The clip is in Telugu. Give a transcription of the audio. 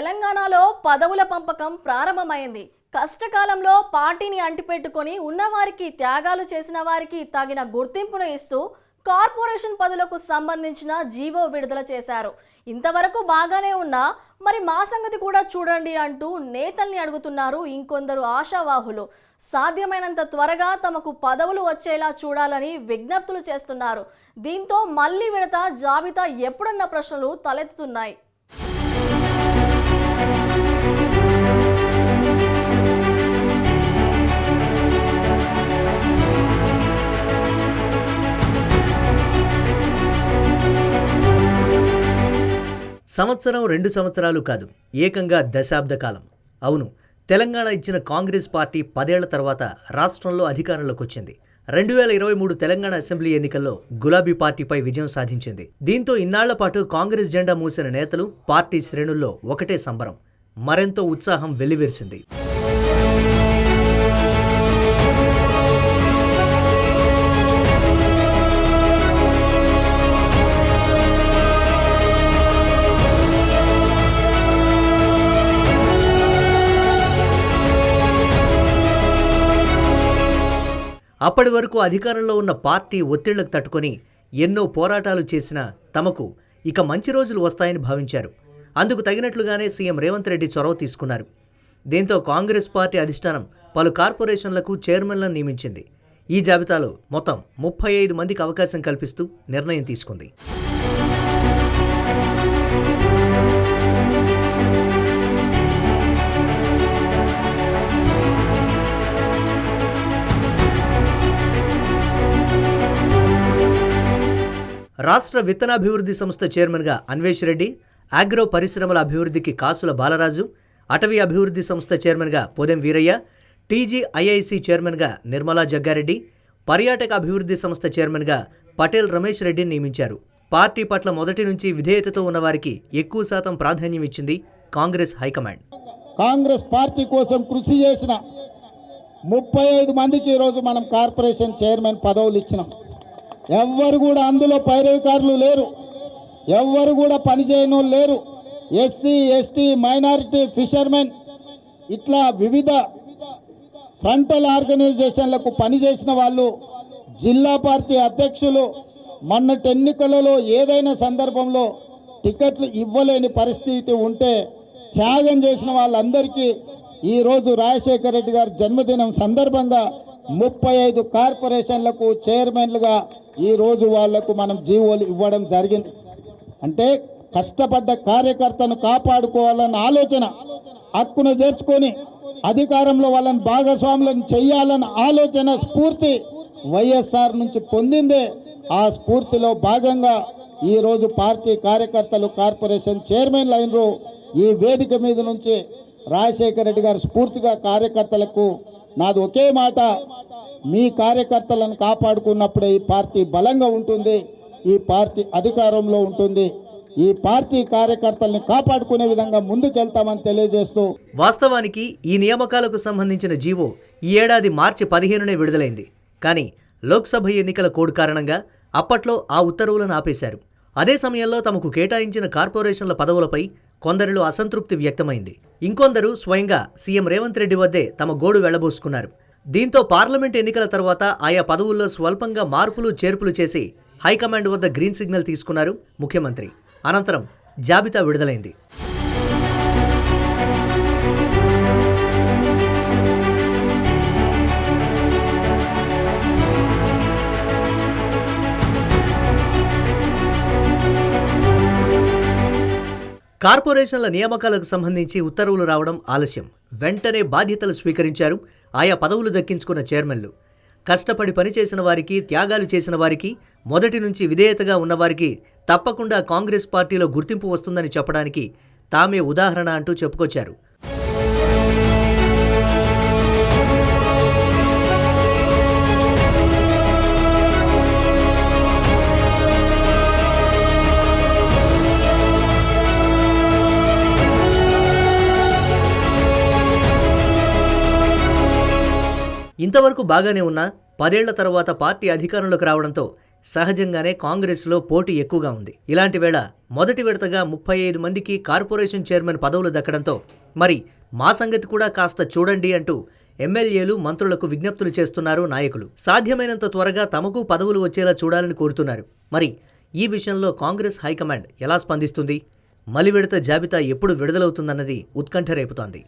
తెలంగాణలో పదవుల పంపకం ప్రారంభమైంది. కష్టకాలంలో పార్టీని అంటిపెట్టుకొని ఉన్నవారికి త్యాగాలు చేసిన వారికి తగిన గుర్తింపును ఇస్తూ కార్పొరేషన్ పదవులకు సంబంధించిన జీవో విడుదల చేశారు. ఇంతవరకు బాగానే ఉన్నా మరి మా సంగతి కూడా చూడండి అంటూ నేతల్ని అడుగుతున్నారు ఇంకొందరు ఆశావాహులు. సాధ్యమైనంత త్వరగా తమకు పదవులు వచ్చేలా చూడాలని విజ్ఞప్తులు చేస్తున్నారు. దీంతో మళ్ళీ విడత జాబితా ఎప్పుడన్న ప్రశ్నలు తలెత్తుతున్నాయి. సంవత్సరం రెండు సంవత్సరాలు కాదు ఏకంగా దశాబ్ద కాలం. అవును తెలంగాణ ఇచ్చిన కాంగ్రెస్ పార్టీ పదేళ్ళ తర్వాత రాష్ట్రంలో అధికారంలోకి వచ్చింది. రెండు వేల ఇరవై మూడు తెలంగాణ అసెంబ్లీ ఎన్నికల్లో గులాబీ పార్టీపై విజయం సాధించింది. దీంతో ఇన్నాళ్ళ పాటు కాంగ్రెస్ జెండా మూసిన నేతలు పార్టీ శ్రేణుల్లో ఒకటే సంబరం. మరెంతో ఉత్సాహం వెల్లివిరిసింది. అప్పటి వరకు అధికారంలో ఉన్న పార్టీ ఒత్తిళ్ళకు తట్టుకొని ఎన్నో పోరాటాలు చేసినా తమకు ఇక మంచి రోజులు వస్తాయని భావించారు. అందుకు తగినట్లుగానే సీఎం రేవంత్ రెడ్డి చొరవ తీసుకున్నారు. దీంతో కాంగ్రెస్ పార్టీ అధిష్టానం పలు కార్పొరేషన్లకు చైర్మన్లను నియమించింది. ఈ జాబితాలో మొత్తం ముప్పై ఐదు మందికి అవకాశం కల్పిస్తూ నిర్ణయం తీసుకుంది. రాష్ట్ర విత్తనాభివృద్ధి సంస్థ చైర్మన్గా అన్వేష్ రెడ్డి ఆగ్రో పరిశ్రమల అభివృద్ధికి కాసుల బాలరాజు అటవీ అభివృద్ధి సంస్థ చైర్మన్గా పోదెం వీరయ్య టీజీఐఐసి చైర్మన్గా నిర్మలా జగ్గారెడ్డి పర్యాటక అభివృద్ధి సంస్థ చైర్మన్గా పటేల్ రమేష్ రెడ్డిని నియమించారు. పార్టీ పట్ల మొదటి నుంచి విధేయతతో ఉన్నవారికి ఎక్కువ శాతం ప్రాధాన్యం ఇచ్చింది కాంగ్రెస్ హైకమాండ్. కాంగ్రెస్ పార్టీ కోసం కృషి చేసిన ముప్పై ఐదు మందికి ఈరోజు మనం కార్పొరేషన్ చైర్మన్ పదవులు ఇచ్చినాం. ఎవ్వరు కూడా అందులో పైరవికారులు లేరు. ఎవ్వరు కూడా పనిచేయని వాళ్ళు లేరు. ఎస్సీ ఎస్టీ మైనారిటీ ఫిషర్మెన్ ఇట్లా వివిధ ఫ్రంటల్ ఆర్గనైజేషన్లకు పనిచేసిన వాళ్ళు జిల్లా పార్టీ అధ్యక్షులు మొన్నటి ఎన్నికలలో ఏదైనా సందర్భంలో టికెట్లు ఇవ్వలేని పరిస్థితి ఉంటే త్యాగం చేసిన వాళ్ళందరికీ ఈరోజు రాజశేఖర రెడ్డి గారి జన్మదినం సందర్భంగా ముప్పై ఐదు కార్పొరేషన్లకు చైర్మన్లుగా ఈరోజు వాళ్ళకు మనం జీవోలు ఇవ్వడం జరిగింది. అంటే కష్టపడ్డ కార్యకర్తను కాపాడుకోవాలన్న ఆలోచన హక్కును చేర్చుకొని అధికారంలో వాళ్ళని భాగస్వాములను చెయ్యాలన్న ఆలోచన స్ఫూర్తి వైఎస్ఆర్ నుంచి పొందిందే. ఆ స్ఫూర్తిలో భాగంగా ఈరోజు పార్టీ కార్యకర్తలు కార్పొరేషన్ చైర్మన్ లైన్లు ఈ వేదిక మీద నుంచి రాజశేఖర రెడ్డి గారు స్ఫూర్తిగా కార్యకర్తలకు నాది ఒకే మాట. మీ కార్యకర్తలను కాపాడుకున్నప్పుడే ఈ పార్టీ బలంగా ఉంటుంది. ఈ పార్టీ అధికారంలో ఉంటుంది. ఈ పార్టీ కార్యకర్తల్ని కాపాడుకునే విధంగా ముందుకెళ్తామని తెలియజేస్తూ వాస్తవానికి ఈ నియామకాలకు సంబంధించిన జీవో ఈ ఏడాది మార్చి పదిహేనునే విడుదలైంది. కానీ లోక్సభ ఎన్నికల కోడ్ కారణంగా అప్పట్లో ఆ ఉత్తర్వులను ఆపేశారు. అదే సమయంలో తమకు కేటాయించిన కార్పొరేషన్ల పదవులపై కొందరిలో అసంతృప్తి వ్యక్తమైంది. ఇంకొందరు స్వయంగా సీఎం రేవంత్ రెడ్డి వద్దే తమ గోడు వెళ్ళబోసుకున్నారు. దీంతో పార్లమెంట్ ఎన్నికల తర్వాత ఆయా పదవుల్లో స్వల్పంగా మార్పులు చేర్పులు చేసి హైకమాండ్ వద్ద గ్రీన్ సిగ్నల్ తీసుకున్నారు ముఖ్యమంత్రి. అనంతరం జాబితా విడుదలైంది. కార్పొరేషన్ల నియామకాలకు సంబంధించి ఉత్తర్వులు రావడం ఆలస్యం. వెంటనే బాధ్యతలు స్వీకరించారు. ఆయా పదవులు దక్కించుకున్న చైర్మన్లు. కష్టపడి పనిచేసిన వారికి త్యాగాలు చేసిన వారికి మొదటి నుంచి విధేయతగా ఉన్నవారికి తప్పకుండా కాంగ్రెస్ పార్టీలో గుర్తింపు వస్తుందని చెప్పడానికి తామే ఉదాహరణ అంటూ చెప్పుకొచ్చారు. ఇంతవరకు బాగానే ఉన్నా పదేళ్ళ తర్వాత పార్టీ అధికారంలోకి రావడంతో సహజంగానే కాంగ్రెస్లో పోటీ ఎక్కువగా ఉంది. ఇలాంటి వేళ మొదటి విడతగా ముప్పై ఐదు మందికి కార్పొరేషన్ చైర్మన్ పదవులు దక్కడంతో మరి మా సంగతి కూడా కాస్త చూడండి అంటూ ఎమ్మెల్యేలు మంత్రులకు విజ్ఞప్తులు చేస్తున్నారు నాయకులు. సాధ్యమైనంత త్వరగా తమకు పదవులు వచ్చేలా చూడాలని కోరుతున్నారు. మరి ఈ విషయంలో కాంగ్రెస్ హైకమాండ్ ఎలా స్పందిస్తుంది? మలి విడత జాబితా ఎప్పుడు విడుదలవుతుందన్నది ఉత్కంఠ రేపుతోంది.